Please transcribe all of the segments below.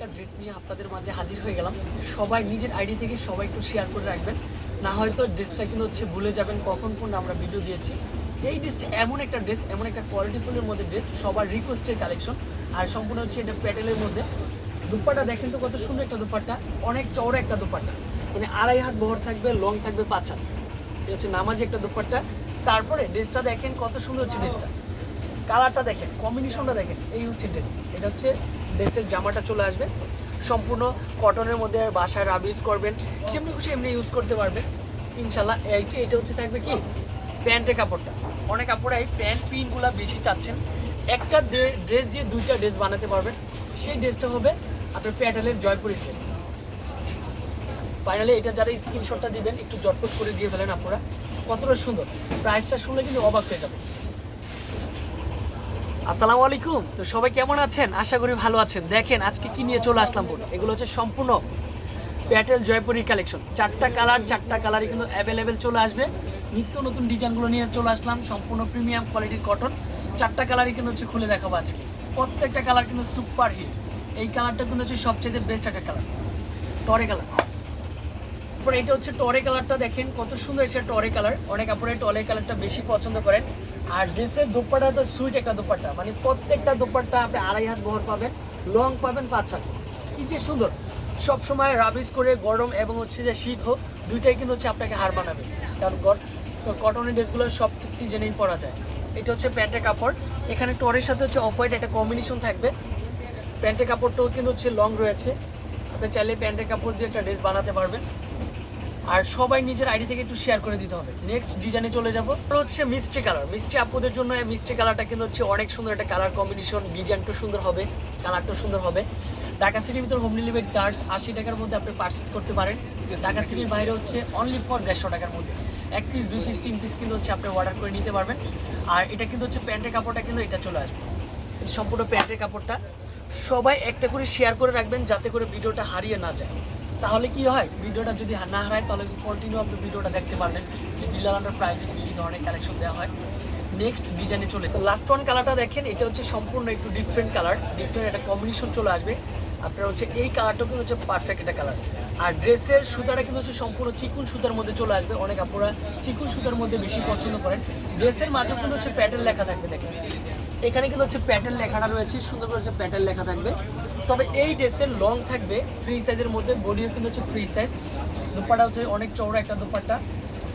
একটা ড্রেস নিয়ে আপনাদের মাঝে হাজির হয়ে গেলাম। সবাই নিজের আইডি থেকে সবাই একটু শেয়ার করে রাখবেন। না হয়তো ড্রেসটা কিন্তু হচ্ছে ভুলে যাবেন কখন কোন আমরা ভিডিও দিয়েছি। এই ড্রেসটা এমন একটা ড্রেস এমন একটা কোয়ালিটিফুলের মধ্যে ড্রেস সবার রিকোয়েস্টের কালেকশন আর সম্পূর্ণ হচ্ছে এটা প্যাটেলের মধ্যে। দুপাট্টা দেখেন তো কত সুন্দর একটা দুপাট্টা। অনেক চওড়া একটা দুপাট্টা। মানে আড়াই হাত বহর থাকবে লং থাকবে পাঁচ এটা হচ্ছে নামাজি একটা দুপাট্টা। তারপরে ড্রেসটা দেখেন কত সুন্দর হচ্ছে ড্রেসটা কালারটা দেখেন কম্বিনেশনটা দেখেন, এই হচ্ছে ড্রেস এটা হচ্ছে ড্রেসের জামাটা চলে আসবে। সম্পূর্ণ কটনের মধ্যে বাসায় রাব ইউজ করবেন, যেমনি খুশি এমনি ইউজ করতে পারবেন। ইনশাল্লাহ, এইটা এটা হচ্ছে থাকবে কি? প্যান্টের কাপড়টা। অনেক কাপড়াই প্যান্ট পিনগুলো বেশি চাচ্ছেন। একটা ড্রেস দিয়ে দুইটা ড্রেস বানাতে পারবেন। সেই ড্রেসটা হবে আপনার প্যাটেলের জয়পুরি ড্রেস ফাইনালি এটা যারা স্ক্রিনশটটা দিবেন, একটু জটপট করে দিয়ে ফেলেন আপনারা। কতটা সুন্দর। প্রাইসটা শুনলে কিন্তু অবাক হয়ে যাবে আসসালামু আলাইকুম। তো সবাই কেমন আছেন? আশা করি ভালো আছেন। দেখেন, আজকে কি নিয়ে চলে আসলাম বলে এগুলো হচ্ছে সম্পূর্ণ প্যাটেল জয়পুরি কালেকশন চারটা কালার চারটা কালারই কিন্তু অ্যাভেলেবেল চলে আসবে। নিত্য নতুন ডিজাইনগুলো নিয়ে চলে আসলাম। সম্পূর্ণ প্রিমিয়াম কোয়ালিটির কটন চারটা কালারই কিন্তু হচ্ছে খুলে দেখাবো আজকে। প্রত্যেকটা কালার কিন্তু সুপার হিট এই কালারটা কিন্তু হচ্ছে সবচেয়ে বেস্ট একটা কালার টরে কালার তারপরে এটা হচ্ছে টরে কালারটা দেখেন, কত সুন্দর এটা টরে কালার। অনেক আপনারা টরে কালারটা বেশি পছন্দ করেন। আর ড্রেসের দোপাট্টা তো সুইট একটা দোপাট্টা। মানে প্রত্যেকটা দোপাট্টা আপনি আড়াই হাত বহর পাবেন লং পাবেন পাঁচ হাত কি যে সুন্দর। সব সময় রাবিস করে গরম এবং হচ্ছে যে শীত হোক, দুইটাই কিন্তু হচ্ছে আপনাকে হার মানাবে। কারণ কটনের ড্রেসগুলো সব সিজনেই পরা যায়। এটা হচ্ছে প্যান্টের কাপড়। এখানে টরের সাথে হচ্ছে অফ হোয়াইট একটা কম্বিনেশন থাকবে। প্যান্টের কাপড়টাও কিন্তু হচ্ছে লং রয়েছে। আপনি চাইলে প্যান্টের কাপড় দিয়ে একটা ড্রেস বানাতে পারবেন। আর সবাই নিজের আইডি থেকে একটু শেয়ার করে দিতে হবে। নেক্সট ডিজাইনে চলে যাব। হচ্ছে মিষ্টি কালার মিষ্টি আপুদের জন্য মিষ্টি কালারটা কিন্তু হচ্ছে অনেক সুন্দর একটা কালার কম্বিনেশন ডিজাইনটা সুন্দর হবে কালারটা সুন্দর হবে। ঢাকা সিটির ভিতর হোম ডেলিভারি চার্জ আশি টাকার মধ্যে আপনি পার্চেস করতে পারেন। ঢাকা সিটির বাইরে হচ্ছে অনলি ফর দেড়শো টাকার মধ্যে। এক পিস দুই পিস তিন পিস কিন্তু হচ্ছে আপনি অর্ডার করে নিতে পারবেন। আর এটা কিন্তু হচ্ছে প্যান্টের কাপড়টা কিন্তু এটা চলে আসবে। সম্পূর্ণ প্যান্টের কাপড়টা। সবাই একটা করে শেয়ার করে রাখবেন যাতে করে ভিডিওটা হারিয়ে না যায়। তাহলে কি হয়? ভিডিওটা যদি না হারায়, তাহলে কন্টিনিউ আপনি ভিডিওটা দেখতে পারবেন যে বিল্লাল আন্ডার প্রাইজে কী কী ধরনের কালেকশন দেওয়া হয়। নেক্সট ডিজাইনে চলে তো লাস্ট ওয়ান কালারটা দেখেন, এটা হচ্ছে সম্পূর্ণ একটু ডিফারেন্ট কালার ডিফারেন্ট একটা কম্বিনেশন চলে আসবে। আপনার হচ্ছে এই কালারটাও কিন্তু হচ্ছে পারফেক্ট একটা কালার আর ড্রেসের সুতাটা কিন্তু হচ্ছে সম্পূর্ণ চিকুন সুতার মধ্যে চলে আসবে। অনেক আপনারা চিকুন সুতার মধ্যে বেশি পছন্দ করেন। ড্রেসের মাঝেও কিন্তু হচ্ছে প্যাটেল লেখা থাকবে, দেখেন। এখানে কিন্তু হচ্ছে প্যাটেল লেখাটা রয়েছে, সুন্দর করে হচ্ছে প্যাটেল লেখা থাকবে। তবে এই ড্রেসের লং থাকবে ফ্রি সাইজের মধ্যে বডিও কিন্তু হচ্ছে ফ্রি সাইজ দুপাটা হচ্ছে অনেক চওড়া একটা দুপাট্টা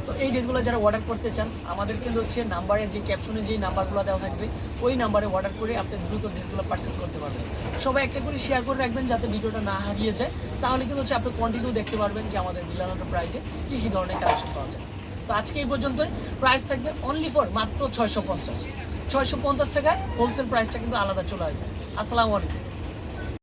তো এই ড্রেসগুলো যারা অর্ডার করতে চান, আমাদের কিন্তু হচ্ছে নাম্বারে যে ক্যাপশনে যেই নাম্বারগুলো দেওয়া থাকবে, ওই নাম্বারে অর্ডার করে আপনি দ্রুত ড্রেসগুলো পারচেস করতে পারবেন। সবাই একটা করে শেয়ার করে রাখবেন যাতে ভিডিওটা না হারিয়ে যায়। তাহলে কিন্তু হচ্ছে আপনি কন্টিনিউ দেখতে পারবেন যে আমাদের বিলানোটা প্রাইজে কী কী ধরনের কালেকশন পাওয়া যায়। তো আজকে এই পর্যন্তই। প্রাইস থাকবে অনলি ফর মাত্র ছয়শো পঞ্চাশ। ছয়শো পঞ্চাশ টাকায় হোলসেল প্রাইসটা কিন্তু আলাদা চলে আসবে। আসসালামু আলাইকুম।